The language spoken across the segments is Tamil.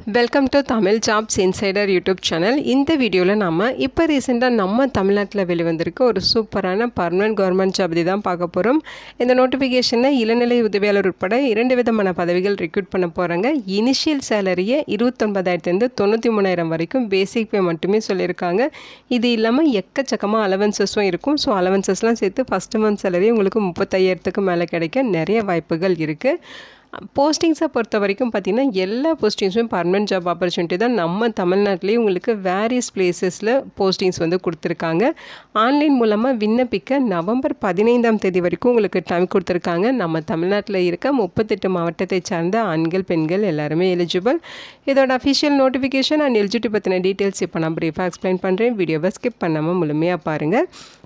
Welcome to Tamil jobs insider YouTube channel இந்த வீடியோவில் நம்ம இப்போ ரீசெண்டாக நம்ம தமிழ்நாட்டில் வெளிவந்திருக்க ஒரு சூப்பரான பர்மனன்ட் கவர்மெண்ட் ஜாப் தான் பார்க்க போகிறோம் இந்த நோட்டிஃபிகேஷனில் இளநிலை உதவியாளர் உட்பட இரண்டு விதமான பதவிகள் ரெக்ரூட் பண்ண போகிறாங்க இனிஷியல் சேலரியை இருபத்தொன்பதாயிரத்துலேருந்து தொண்ணூற்றி மூணாயிரம் வரைக்கும் பேசிக் பே மட்டுமே சொல்லியிருக்காங்க. இது இல்லாமல் எக்கச்சக்கமாக அலவன்சஸும் இருக்கும். ஸோ அலவன்சஸ்லாம் சேர்த்து ஃபஸ்ட்டு மந்த் சேலரி உங்களுக்கு முப்பத்தையாயிரத்துக்கு மேலே கிடைக்க நிறைய வாய்ப்புகள் இருக்குது போஸ்டிங்ஸை பொறுத்த வரைக்கும் பார்த்திங்கன்னா எல்லா போஸ்டிங்ஸுமே பர்மனெண்ட் ஜாப் ஆப்பர்ச்சுனிட்டி தான். நம்ம தமிழ்நாட்டிலேயே உங்களுக்கு வேரியஸ் பிளேசஸில் போஸ்டிங்ஸ் வந்து கொடுத்துருக்காங்க. ஆன்லைன் மூலமாக விண்ணப்பிக்க நவம்பர் பதினைந்தாம் தேதி வரைக்கும் உங்களுக்கு டைம் கொடுத்துருக்காங்க. நம்ம தமிழ்நாட்டில் இருக்க முப்பத்தெட்டு மாவட்டத்தை சார்ந்த ஆண்கள் பெண்கள் எல்லாருமே எலிஜிபிள் இதோட அஃபிஷியல் நோட்டிஃபிகேஷன் அண்ட் எலிஜிபிலிட்டி பற்றின டீட்டெயில்ஸ் இப்போ நான் ப்ரீஃபாக எக்ஸ்பிளைன் பண்ணுறேன் வீடியோவை ஸ்கிப் பண்ணாமல் முழுமையாக பாருங்கள்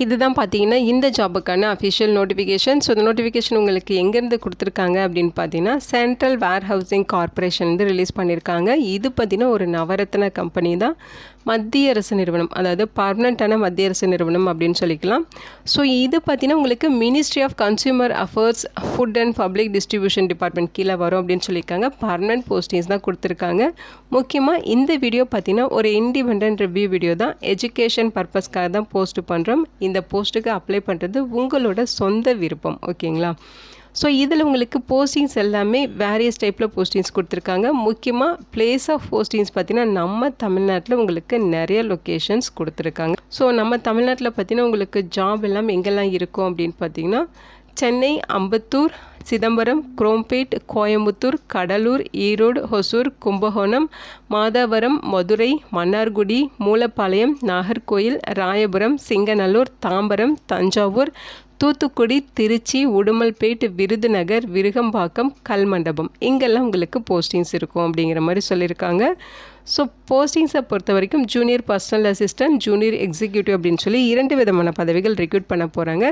இதுதான் பார்த்தீங்கன்னா இந்த ஜாபுக்கான அஃபிஷியல் நோட்டிஃபிகேஷன் ஸோ இந்த நோட்டிஃபிகேஷன் உங்களுக்கு எங்கேருந்து கொடுத்துருக்காங்க அப்படின்னு பார்த்தீங்கன்னா சென்ட்ரல் வேர் ஹவுசிங் கார்பரேஷன்லேருந்து ரிலீஸ் பண்ணியிருக்காங்க. இது பார்த்தீங்கன்னா ஒரு நவரத்ன கம்பெனி தான். மத்திய அரசு நிறுவனம் அதாவது பர்மனண்ட்டான மத்திய அரசு நிறுவனம் அப்படின்னு சொல்லிக்கலாம். ஸோ இது பார்த்தீங்கன்னா உங்களுக்கு ministry of consumer affairs food and public distribution department கீழே வரும் அப்படின்னு சொல்லியிருக்காங்க. பர்மனன்ட் போஸ்டிங்ஸ் தான் கொடுத்துருக்காங்க. முக்கியமாக இந்த வீடியோ பார்த்தீங்கன்னா ஒரு இண்டிபெண்ட் ரிவ்யூ வீடியோ தான். எஜுகேஷன் பர்பஸ்க்காக தான் போஸ்ட் பண்ணுறோம் இந்த போஸ்ட்டுக்கு அப்ளை பண்ணுறது உங்களோட சொந்த விருப்பம் ஓகேங்களா? ஸோ இதில் உங்களுக்கு போஸ்டிங்ஸ் எல்லாமே வேரியஸ் டைப்பில் போஸ்டிங்ஸ் கொடுத்துருக்காங்க. முக்கியமாக பிளேஸ் ஆஃப் போஸ்டிங்ஸ் பார்த்திங்கன்னா நம்ம தமிழ்நாட்டில் உங்களுக்கு நிறைய லொக்கேஷன்ஸ் கொடுத்துருக்காங்க. ஸோ நம்ம தமிழ்நாட்டில் பார்த்திங்கன்னா உங்களுக்கு ஜாப் எல்லாம் எங்கெல்லாம் இருக்கும் அப்படின்னு பார்த்தீங்கன்னா சென்னை அம்பத்தூர் சிதம்பரம் குரோம்பேட் கோயம்புத்தூர் கடலூர் ஈரோடு ஹொசூர் கும்பகோணம் மாதாவரம் மதுரை மன்னார்குடி மூலப்பாளையம் நாகர்கோயில் ராயபுரம் சிங்கநல்லூர் தாம்பரம் தஞ்சாவூர் தூத்துக்குடி திருச்சி உடுமல்பேட் விருதுநகர் விருகம்பாக்கம் கல்மண்டபம். இங்கெல்லாம் உங்களுக்கு போஸ்டிங்ஸ் இருக்கும் அப்படிங்கிற மாதிரி சொல்லியிருக்காங்க. ஸோ போஸ்டிங்ஸை பொறுத்த வரைக்கும் junior personal assistant junior executive அப்படின்னு சொல்லி இரண்டு விதமான பதவிகள் ரெக்ரூட் பண்ண போகிறாங்க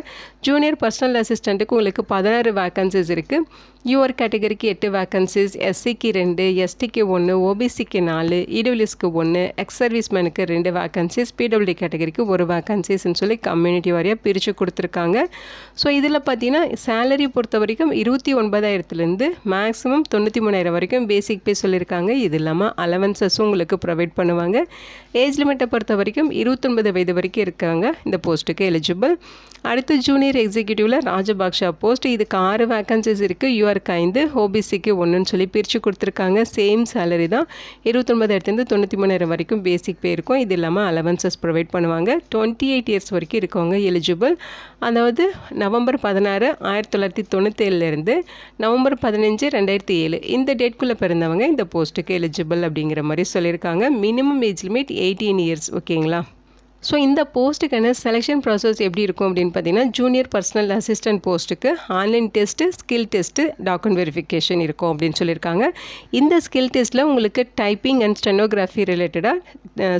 ஜூனியர் பர்சனல் அசிஸ்டண்ட்டுக்கு உங்களுக்கு பதினாறு வேக்கன்சிஸ் இருக்குது யூஆர் கேட்டகரிக்கு எட்டு வேக்கன்சிஸ் எஸ்சிக்கு ரெண்டு எஸ்டிக்கு ஒன்று ஓபிசிக்கு நாலு இடபிள்யூஸ்க்கு ஒன்று எக்ஸ் சர்வீஸ்மேனுக்கு ரெண்டு வேக்கன்சிஸ் பிடபிள்யூ கேட்டகரிக்கு ஒரு வேக்கன்சிஸ்ன்னு சொல்லி கம்யூனிட்டி வாரியாக பிரித்து கொடுத்துருக்காங்க. ஸோ இதில் பார்த்தீங்கன்னா சேலரி பொறுத்த வரைக்கும் இருபத்தி ஒன்பதாயிரத்துலேருந்து மேக்ஸிமம் தொண்ணூற்றி மூணாயிரம் வரைக்கும் பேசிக் பே சொல்லியிருக்காங்க இது இல்லாமல் அலவன்சஸும் உங்களுக்கு ப்ரொவைட் பண்ணுவாங்க. ஏஜ் லிமிட்டை பொறுத்த வரைக்கும் இருபத்தொன்பது வயது வரைக்கும் இருக்காங்க. இந்த போஸ்ட்டுக்கு எலிஜிபிள் அடுத்து ஜூனியர் எக்ஸிக்யூட்டிவில் ராஜபாக்ஷா போஸ்ட் இதுக்கு ஆறு வேக்கன்சிஸ் இருக்குது யூஆருக்கு ஐந்து ஓபிசிக்கு ஒன்றுன்னு சொல்லி பிரித்து கொடுத்துருக்காங்க. சேம் சேலரி தான் இருபத்தொன்பதாயிரத்துலேருந்து தொண்ணூற்றி மூணாயிரம் வரைக்கும் பேசிக் பே இருக்கும். இது இல்லாமல் அலவன்சஸ் ப்ரொவைட் பண்ணுவாங்க. டுவெண்ட்டி எயிட் இயர்ஸ் வரைக்கும் இருக்கவங்க எலிஜிபிள் அதாவது நவம்பர் பதினாறு ஆயிரத்தி தொள்ளாயிரத்தி தொண்ணூற்றேழுலேருந்து நவம்பர் பதினஞ்சு ரெண்டாயிரத்தி ஏழு. இந்த டேட்குள்ளே பிறந்தவங்க இந்த போஸ்ட்டுக்கு எலிஜிபிள் அப்படிங்கிற மாதிரி சொல்லியிருக்காங்க. Minimum age limit eighteen years ஓகேங்களா ஸோ இந்த போஸ்ட்டுக்கான செலெக்ஷன் ப்ராசஸ் எப்படி இருக்கும் அப்படின்னு பார்த்தீங்கன்னா ஜூனியர் பர்சனல் அசிஸ்டன்ட் போஸ்ட்டுக்கு online test skill test document verification இருக்கும் அப்படின்னு சொல்லியிருக்காங்க. இந்த ஸ்கில் டெஸ்ட்டில் உங்களுக்கு டைப்பிங் அண்ட் ஸ்டெனோகிராஃபி ரிலேட்டடாக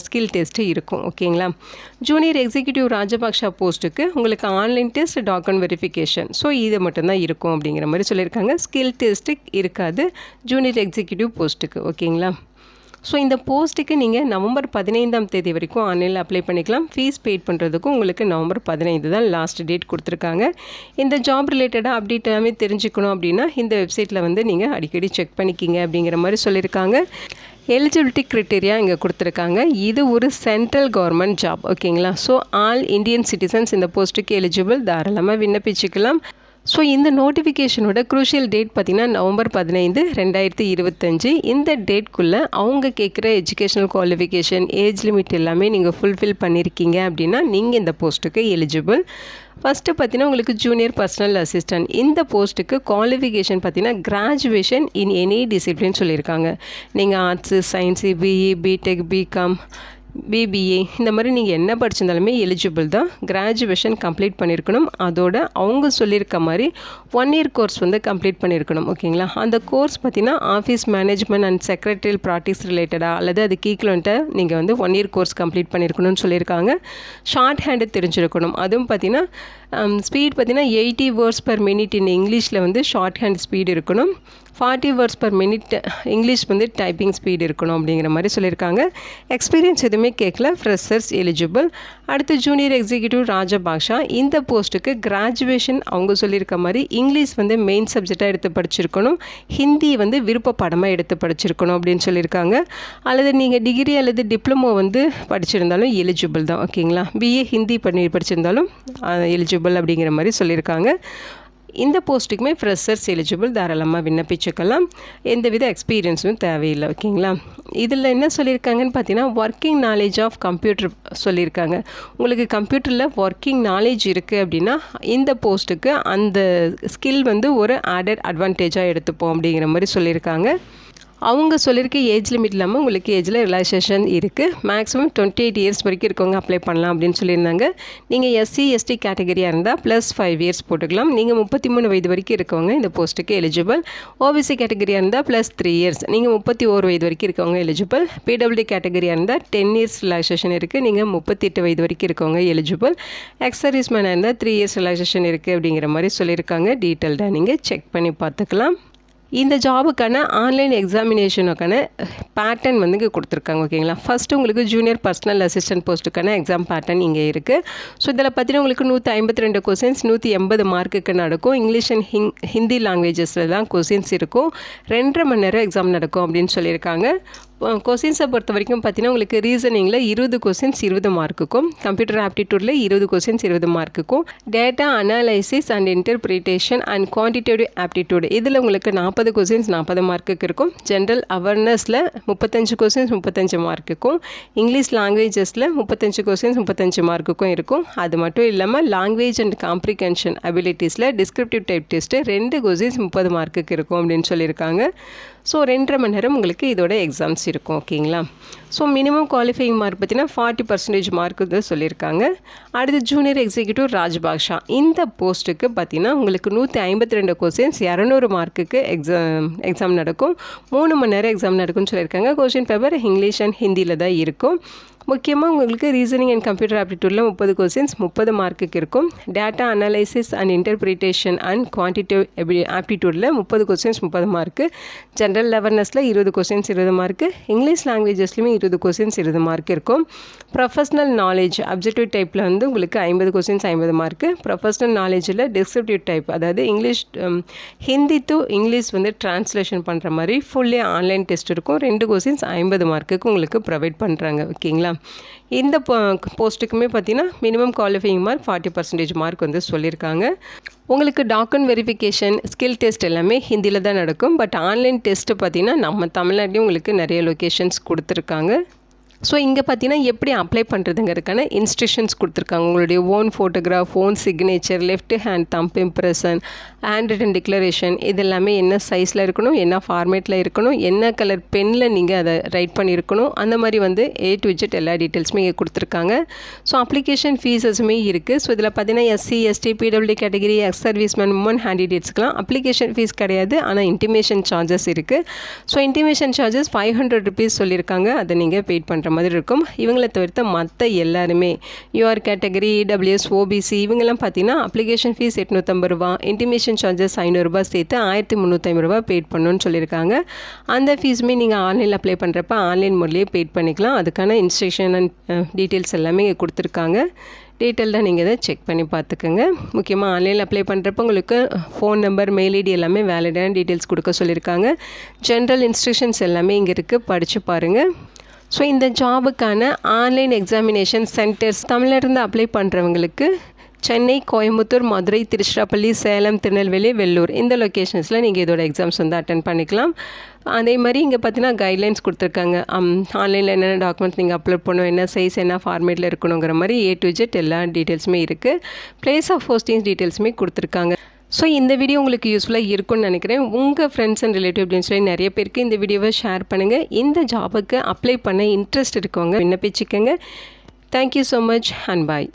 ஸ்கில் டெஸ்ட்டு இருக்கும். ஓகேங்களா ஜூனியர் எக்ஸிக்யூட்டிவ் ராஜபக்ஷா போஸ்ட்டுக்கு உங்களுக்கு online test document verification so இது மட்டும்தான் இருக்கும் அப்படிங்கிற மாதிரி சொல்லியிருக்காங்க. ஸ்கில் டெஸ்ட்டு இருக்காது ஜூனியர் எக்ஸிக்யூட்டிவ் போஸ்ட்டுக்கு ஓகேங்களா ஸோ இந்த போஸ்ட்டுக்கு நீங்கள் நவம்பர் பதினைந்தாம் தேதி வரைக்கும் ஆன்லைனில் அப்ளை பண்ணிக்கலாம். ஃபீஸ் பெய்ட் பண்ணுறதுக்கும் உங்களுக்கு நவம்பர் பதினைந்து தான் லாஸ்ட் டேட் கொடுத்துருக்காங்க. இந்த ஜாப் ரிலேட்டடாக அப்டேட் எல்லாமே தெரிஞ்சுக்கணும் அப்படின்னா இந்த வெப்சைட்டில் வந்து நீங்கள் அடிக்கடி செக் பண்ணிக்கிங்க அப்படிங்கிற மாதிரி சொல்லியிருக்காங்க. எலிஜிபிலிட்டி க்ரிட்டேரியா இங்கே கொடுத்துருக்காங்க. இது ஒரு சென்ட்ரல் கவர்மெண்ட் ஜாப் ஓகேங்களா ஸோ ஆல் இந்தியன் சிட்டிசன்ஸ் இந்த போஸ்ட்டுக்கு எலிஜிபிள் தாராளமாக விண்ணப்பிச்சுக்கலாம். ஸோ இந்த நோட்டிஃபிகேஷனோட குரூஷியல் டேட் பார்த்திங்கன்னா நவம்பர் பதினைந்து ரெண்டாயிரத்தி இருபத்தஞ்சு. இந்த டேட்குள்ளே அவங்க கேட்குற எஜுகேஷனல் குவாலிஃபிகேஷன் ஏஜ் லிமிட் எல்லாமே நீங்கள் ஃபுல்ஃபில் பண்ணியிருக்கீங்க அப்படின்னா நீங்கள் இந்த போஸ்ட்டுக்கு எலிஜிபிள் ஃபஸ்ட்டு பார்த்தீங்கன்னா உங்களுக்கு ஜூனியர் பர்சனல் அசிஸ்டன்ட் இந்த போஸ்ட்டுக்கு குவாலிஃபிகேஷன் பார்த்தீங்கன்னா கிராஜுவேஷன் இன் எனி டிசிப்ளின் சொல்லியிருக்காங்க நீங்கள் arts science BE BTech BCom BBA இந்த மாதிரி நீங்கள் என்ன படிச்சிருந்தாலுமே எலிஜிபிள் தான். கிராஜுவேஷன் கம்ப்ளீட் பண்ணியிருக்கணும் அதோட அவங்க சொல்லியிருக்க மாதிரி ஒன் இயர் கோர்ஸ் வந்து கம்ப்ளீட் பண்ணியிருக்கணும் ஓகேங்களா அந்த கோர்ஸ் பார்த்தீங்கன்னா office management and secretarial practice ரிலேட்டடாக அல்லது அது ஈக்குவலண்ட்டை நீங்கள் வந்து ஒன் இயர் கோர்ஸ் கம்ப்ளீட் பண்ணியிருக்கணும்னு சொல்லியிருக்காங்க ஷார்ட் ஹேண்டு தெரிஞ்சிருக்கணும். அதுவும் பார்த்தீங்கன்னா ஸ்பீட் பார்த்திங்கன்னா eighty words per minute in இங்கிலீஷில் வந்து ஷார்ட் ஹேண்ட் ஸ்பீட் இருக்கணும். Forty words per minute English வந்து டைப்பிங் ஸ்பீட் இருக்கணும் அப்படிங்கிற மாதிரி சொல்லியிருக்காங்க. எக்ஸ்பீரியன்ஸ் எதுவுமே கேட்கல. ஃப்ரெஷர்ஸ் எலிஜிபிள் அடுத்து ஜூனியர் எக்ஸிக்யூட்டிவ் ராஜபாக்ஷா இந்த போஸ்ட்டுக்கு கிராஜுவேஷன் அவங்க சொல்லியிருக்க மாதிரி இங்கிலீஷ் வந்து மெயின் சப்ஜெக்டாக எடுத்து படிச்சிருக்கணும். ஹிந்தி வந்து விருப்ப படமாக எடுத்து படிச்சிருக்கணும் அப்படின்னு சொல்லியிருக்காங்க. அல்லது நீங்கள் டிகிரி அல்லது டிப்ளமோ வந்து படிச்சிருந்தாலும் எலிஜிபிள் தான். ஓகேங்களா பிஏ ஹிந்தி பண்ணி படிச்சிருந்தாலும் எலிஜிபிள் அப்படிங்கிற மாதிரி சொல்லியிருக்காங்க. இந்த போஸ்ட்டுக்குமே ஃப்ரெஷர்ஸ் எலிஜிபிள் தாராளமாக விண்ணப்பிச்சுக்கலாம். எந்தவித எக்ஸ்பீரியன்ஸும் தேவையில்லை ஓகேங்களா? இதில் என்ன சொல்லியிருக்காங்கன்னு பார்த்தீங்கன்னா ஒர்க்கிங் நாலேஜ் ஆஃப் கம்ப்யூட்டர் சொல்லியிருக்காங்க. உங்களுக்கு கம்ப்யூட்டரில் ஒர்க்கிங் நாலேஜ் இருக்குது அப்படின்னா இந்த போஸ்ட்டுக்கு அந்த ஸ்கில் வந்து ஒரு ஆடட் அட்வான்டேஜாக எடுத்துப்போம் அப்படிங்கிற மாதிரி சொல்லியிருக்காங்க. அவங்க சொல்லியிருக்க ஏஜ் லிமிட் இல்லாமல் உங்களுக்கு ஏஜில் ரிலாக்ஸேஷன் இருக்குது மேக்ஸிமம் டுவெண்ட்டி எயிட் இயர்ஸ் வரைக்கும் இருக்கவங்க அப்ளை பண்ணலாம் அப்படின்னு சொல்லியிருந்தாங்க. நீங்கள் எஸ்சி எஸ்டி கேட்டகரியாக இருந்தால் ப்ளஸ் ஃபைவ் இயர்ஸ் போட்டுக்கலாம். நீங்கள் முப்பத்தி மூணு வயது வரைக்கும் இருக்கவங்க இந்த போஸ்ட்டுக்கு எலிஜிபிள் ஓபிசி கேட்டகரியாக இருந்தால் ப்ளஸ் த்ரீ இயர்ஸ் நீங்கள் முப்பத்தி ஒரு வயது வரைக்கும் இருக்கவங்க எலிஜிபிள் பிடபிள்யூ கேட்டகரியாக இருந்தால் டென் இயர்ஸ் ரிலாக்ஸேஷன் இருக்குது நீங்கள் முப்பத்தி எட்டு வயது வரைக்கும் இருக்கவங்க எலிஜிபிள் எக்ஸ் மேனாக இருந்தால் த்ரீ இயர்ஸ் ரிலாக்ஸேஷன் இருக்குது அப்படிங்கிற மாதிரி சொல்லியிருக்காங்க. டீட்டெயில்டாக நீங்கள் செக் பண்ணி பார்த்துக்கலாம். இந்த ஜாபுக்கான ஆன்லைன் எக்ஸாமினேஷனுக்கான பேட்டர்ன் வந்து இங்கே கொடுத்துருக்காங்க ஓகேங்களா ஃபஸ்ட்டு உங்களுக்கு ஜூனியர் பர்சனல் அசிஸ்டன்ட் போஸ்ட்டுக்கான எக்ஸாம் பேட்டர்ன் இங்கே இருக்குது ஸோ இதில் பார்த்தீங்கன்னா உங்களுக்கு நூற்றி ஐம்பத்தி ரெண்டு கொஸ்டின்ஸ் நூற்றி எண்பது மார்க்குக்கு நடக்கும். இங்கிலீஷ் அண்ட் ஹிங் ஹிந்தி லாங்குவேஜஸில் தான் கொஸ்டின்ஸ் இருக்கும். ரெண்டரை மணி நேரம் எக்ஸாம் நடக்கும் அப்படின்னு சொல்லியிருக்காங்க. கொஸ்டின்ஸை பொறுத்த வரைக்கும் பார்த்தீங்கன்னா உங்களுக்கு ரீசனிங்கில் இருபது கொஸ்டின்ஸ் இருபது மார்க்குக்கும் கம்ப்யூட்டர் ஆப்டிடியூடில் இருபது கொஸ்டின்ஸ் இருபது மார்க்குக்கும் data analysis and interpretation and quantitative aptitude இதில் உங்களுக்கு நாற்பது கொஸ்டின்ஸ் நாற்பது மார்க்குக்கு இருக்கும். ஜென்ரல் அவேர்னஸில் முப்பத்தஞ்சு கொஸ்டின்ஸ் முப்பத்தஞ்சு மார்க்குக்கும் இங்கிலீஷ் லாங்குவேஜஸில் முப்பத்தஞ்சு கொஸ்டின்ஸ் முப்பத்தஞ்சு மார்க்குக்கும் இருக்கும். அது மட்டும் இல்லாமல் லாங்குவேஜ் அண்ட் காம்ப்ரிகென்ஷன் அபிலிட்டிஸில் டிஸ்கிரிப்டிவ் டைப் டெஸ்ட்டு ரெண்டு கொஸ்டின்ஸ் முப்பது மார்க்குக்கு இருக்கும் அப்படின்னு சொல்லியிருக்காங்க. ஸோ ரெண்டரை மணி நேரம் உங்களுக்கு இதோட எக்ஸாம்ஸ் இருக்கும் ஓகேங்களா? ஸோ மினிமம் குவாலிஃபைங் மார்க் பார்த்தீங்கன்னா ஃபார்ட்டி பர்சன்டேஜ் மார்க் வந்து சொல்லியிருக்காங்க. அடுத்து ஜூனியர் எக்ஸிக்யூட்டிவ் ராஜ்பாக்ஷா. இந்த போஸ்ட்டுக்கு பார்த்தீங்கன்னா உங்களுக்கு நூற்றி ஐம்பத்தி ரெண்டு கொஸ்டின்ஸ் இரநூறு மார்க்குக்கு எக்ஸாம் எக்ஸாம் நடக்கும். மூணு மணி நேரம் எக்ஸாம் நடக்கும்னு சொல்லியிருக்காங்க. கொஸ்டின் பேப்பர் இங்கிலீஷ் அண்ட் ஹிந்தியில் தான் இருக்கும். முக்கியமாக உங்களுக்கு ரீசனிங் அண்ட் கம்ப்யூட்டர் ஆப்டிடியூடில் முப்பது கொஸ்டின்ஸ் முப்பது மார்க்குக்கு இருக்கும். Data analysis and interpretation and quantitative ஆப்டிடியூடில் முப்பது கொஸ்டின்ஸ் முப்பது மார்க்கு ஜென்ரல் அவேர்னஸில் இருபது கொஸ்டின்ஸ் இருபது மார்க்கு இங்கிலீஷ் லாங்குவேஜஸ்லையுமே இருபது கொஸ்டின்ஸ் இருபது மார்க் இருக்கும். ப்ரொஃபஷ்னல் நாலேஜ் அப்ஜெக்டிவ் டைப்பில் வந்து உங்களுக்கு ஐம்பது கொஸ்டின்ஸ் ஐம்பது மார்க்கு ப்ரொஃபஷ்னல் நாலேஜில் டிஸ்கிரிப்டிவ் டைப் அதாவது இங்கிலீஷ் ஹிந்தி டு இங்கிலீஷ் வந்து ட்ரான்ஸ்லேஷன் பண்ணுற மாதிரி ஃபுல்லி ஆன்லைன் டெஸ்ட் இருக்கும். ரெண்டு கொஸ்டின்ஸ் ஐம்பது மார்க்குக்கு உங்களுக்கு ப்ரொவைட் பண்ணுறாங்க ஓகேங்களா இந்த போஸ்ட்டுக்குமே பார்த்தீங்கன்னா minimum qualifying mark forty percentage mark வந்து சொல்லியிருக்காங்க. உங்களுக்கு டாக்குமெண்ட் வெரிஃபிகேஷன் ஸ்கில் டெஸ்ட் எல்லாமே ஹிந்தியில் தான் நடக்கும். பட் ஆன்லைன் டெஸ்ட்டு பார்த்தீங்கன்னா நம்ம தமிழ்நாட்டிலையும் உங்களுக்கு நிறைய லொக்கேஷன்ஸ் கொடுத்துருக்காங்க. ஸோ இங்கே பார்த்தீங்கன்னா எப்படி அப்ளை பண்ணுறதுங்கிறதுக்கான இன்ஸ்ட்ரக்ஷன்ஸ் கொடுத்துருக்காங்க. உங்களுடைய own photograph own signature left hand thumb impression hand written declaration இது எல்லாமே என்ன சைஸில் இருக்கணும் என்ன ஃபார்மேட்டில் இருக்கணும் என்ன கலர் பெனில் நீங்கள் அதை ரைட் பண்ணியிருக்கணும் அந்த மாதிரி வந்து ஏ டு விஜெட் எல்லா டீட்டெயில்ஸுமே இங்கே கொடுத்துருக்காங்க. ஸோ அப்ளிகேஷன் ஃபீஸஸுமே இருக்குது ஸோ இதில் பார்த்தீங்கன்னா SC ST PWD category ex serviceman woman ஹேண்டிடேட்ஸ்க்குலாம் application fee கிடையாது. ஆனால் இன்டிமேஷன் சார்ஜஸ் இருக்குது so intimation charges five hundred rupees சொல்லியிருக்காங்க அதை நீங்கள் பெய்ட் பண்ணுற மாதிரி இருக்கும். இவங்களை தவிர்த்த மற்ற எல்லாருமே யூஆர் கேட்டகரி இடபிள்யூஎஸ் ஓபிசி இவங்கெல்லாம் பார்த்தீங்கன்னா அப்ளிகேஷன் ஃபீஸ் எட்நூற்றம்பது ரூபா இன்டிமேஷன் சார்ஜஸ் ஐநூறுரூபா சேர்த்து ஆயிரத்தி முந்நூற்றம்பது ரூபா பெய்ட் பண்ணணும்னு சொல்லியிருக்காங்க. அந்த ஃபீஸுமே நீங்கள் ஆன்லைனில் அப்ளை பண்ணுறப்ப ஆன்லைன் மூலியே பெய்ட் பண்ணிக்கலாம். அதுக்கான இன்ஸ்ட்ரக்ஷன் அண்ட் டீட்டெயில்ஸ் எல்லாமே இங்கே கொடுத்துருக்காங்க. டீட்டெயில்டாக நீங்கள் இதை செக் பண்ணி பார்த்துக்கோங்க. முக்கியமாக ஆன்லைனில் அப்ளை பண்ணுறப்ப உங்களுக்கு ஃபோன் நம்பர் மெயில் ஐடி எல்லாமே வேலிடான டீட்டெயில்ஸ் கொடுக்க சொல்லியிருக்காங்க. ஜென்ரல் இன்ஸ்ட்ரக்ஷன்ஸ் எல்லாமே இங்கே இருக்குது படித்து பாருங்கள் ஸோ இந்த ஜாபுக்கான ஆன்லைன் எக்ஸாமினேஷன் சென்டர்ஸ் தமிழ்நாட்டிலேருந்து அப்ளை பண்ணுறவங்களுக்கு சென்னை கோயம்புத்தூர் மதுரை திருச்சிராப்பள்ளி சேலம் திருநெல்வேலி வெள்ளூர் இந்த லொக்கேஷன்ஸில் நீங்கள் இதோட எக்ஸாம்ஸ் வந்து அட்டன் பண்ணிக்கலாம். அதே மாதிரி இங்கே பார்த்தீங்கன்னா கைட்லைன்ஸ் கொடுத்துருக்காங்க. ஆன்லைனில் um, என்னென்ன டாக்குமெண்ட்ஸ் நீங்கள் அப்லோட் பண்ணணும் என்ன சைஸ் என்ன ஃபார்மேட்டில் இருக்கணுங்கிற மாதிரி ஏ டு ஜெட் எல்லா டீட்டெயில்ஸுமே இருக்குது பிளேஸ் ஆஃப் ஹோஸ்டிங் டீட்டெயில்ஸுமே கொடுத்துருக்காங்க. ஸோ இந்த வீடியோ உங்களுக்கு யூஸ்ஃபுல்லாக இருக்கும்னு நினைக்கிறேன். உங்கள் ஃப்ரெண்ட்ஸ் அண்ட் ரிலேட்டிவ் அப்படின்னு சொல்லி நிறைய பேருக்கு இந்த வீடியோவை ஷேர் பண்ணுங்கள் இந்த ஜாபுக்கு அப்ளை பண்ண இன்ட்ரெஸ்ட் இருக்கவங்க விண்ணப்பிச்சுக்கோங்க. Thank you so much and bye